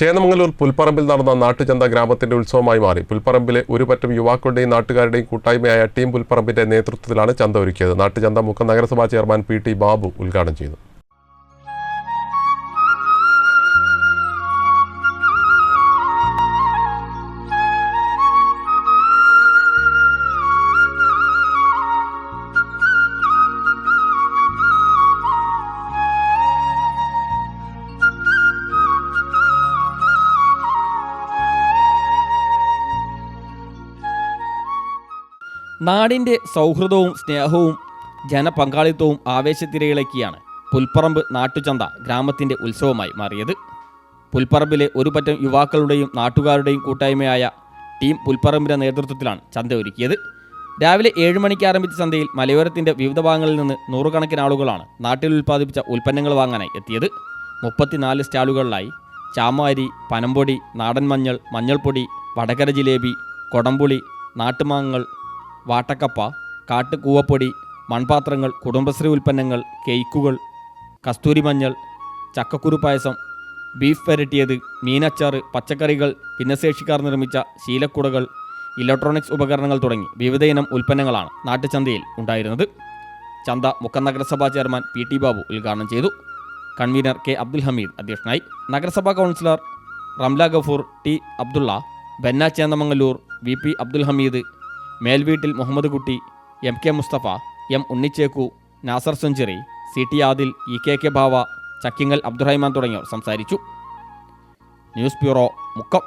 ചേന്നമംഗലൂർ പുൽപ്പറമ്പിൽ നടന്ന നാട്ടുചന്ത ഗ്രാമത്തിന്റെ ഉത്സവമായി മാറി. പുൽപ്പറമ്പിലെ ഒരു പറ്റം യുവാക്കളുടെയും നാട്ടുകാരുടെയും കൂട്ടായ്മയായ ടീം പുൽപ്പറമ്പിന്റെ നേതൃത്വത്തിലാണ് ചന്ത ഒരുക്കിയത്. നാട്ടുചന്ത മുക്കം നഗരസഭാ ചെയർമാൻ പി ടി ബാബു ഉദ്ഘാടനം ചെയ്തു. നാടിന്റെ സൗഹൃദവും സ്നേഹവും ജനപങ്കാളിത്തവും ആവേശത്തിരയിളക്കിയാണ് പുൽപ്പറമ്പ് നാട്ടുചന്ത ഗ്രാമത്തിന്റെ ഉത്സവമായി മാറിയത്. പുൽപ്പറമ്പിലെ ഒരു പറ്റം യുവാക്കളുടെയും നാട്ടുകാരുടെയും കൂട്ടായ്മയായ ടീം പുൽപ്പറമ്പിന്റെ നേതൃത്വത്തിലാണ് ചന്ത ഒരുക്കിയത്. രാവിലെ ഏഴ് മണിക്ക് ആരംഭിച്ച ചന്തയിൽ മലയോരത്തിന്റെ വിവിധ ഭാഗങ്ങളിൽ നിന്ന് നൂറുകണക്കിന് ആളുകളാണ് നാട്ടിൽ ഉൽപ്പാദിപ്പിച്ച ഉൽപ്പന്നങ്ങൾ വാങ്ങാനായി എത്തിയത്. മുപ്പത്തിനാല് സ്റ്റാളുകളിലായി ചാമാരി പനമ്പൊടി നാടൻ മഞ്ഞൾ മഞ്ഞൾപ്പൊടി വടകര ജിലേബി കൊടംപുളി നാട്ടുമാങ്ങകൾ വാട്ടക്കപ്പ കാട്ടുകൂവപ്പൊടി മൺപാത്രങ്ങൾ കുടുംബശ്രീ ഉൽപ്പന്നങ്ങൾ കേക്കുകൾ കസ്തൂരി മഞ്ഞൾ ചക്കക്കുരു പായസം ബീഫ് വരട്ടിയത് മീനച്ചാറ് പച്ചക്കറികൾ ഭിന്നശേഷിക്കാർ നിർമ്മിച്ച ശീലക്കുടകൾ ഇലക്ട്രോണിക്സ് ഉപകരണങ്ങൾ തുടങ്ങി വിവിധയിനം ഉൽപ്പന്നങ്ങളാണ് നാട്ടുചന്തയിൽ ഉണ്ടായിരുന്നത്. ചന്ത മുക്കം നഗരസഭാ ചെയർമാൻ പി ടി ബാബു ഉദ്ഘാടനം ചെയ്തു. കൺവീനർ കെ അബ്ദുൽ ഹമീദ് അധ്യക്ഷനായി. നഗരസഭാ കൗൺസിലർ റംല ഗഫൂർ ടി അബ്ദുള്ള ബെന്ന Chennamangaloor V P Abdul Hameed Melveettil Muhammad Kutty M K Mustafa M Unnichekku Nasar century C T Adil E K K ഭാവ ചക്കിങ്ങൽ അബ്ദുറഹ്മാൻ തുടങ്ങിയവർ സംസാരിച്ചു. News bureau Mukkam.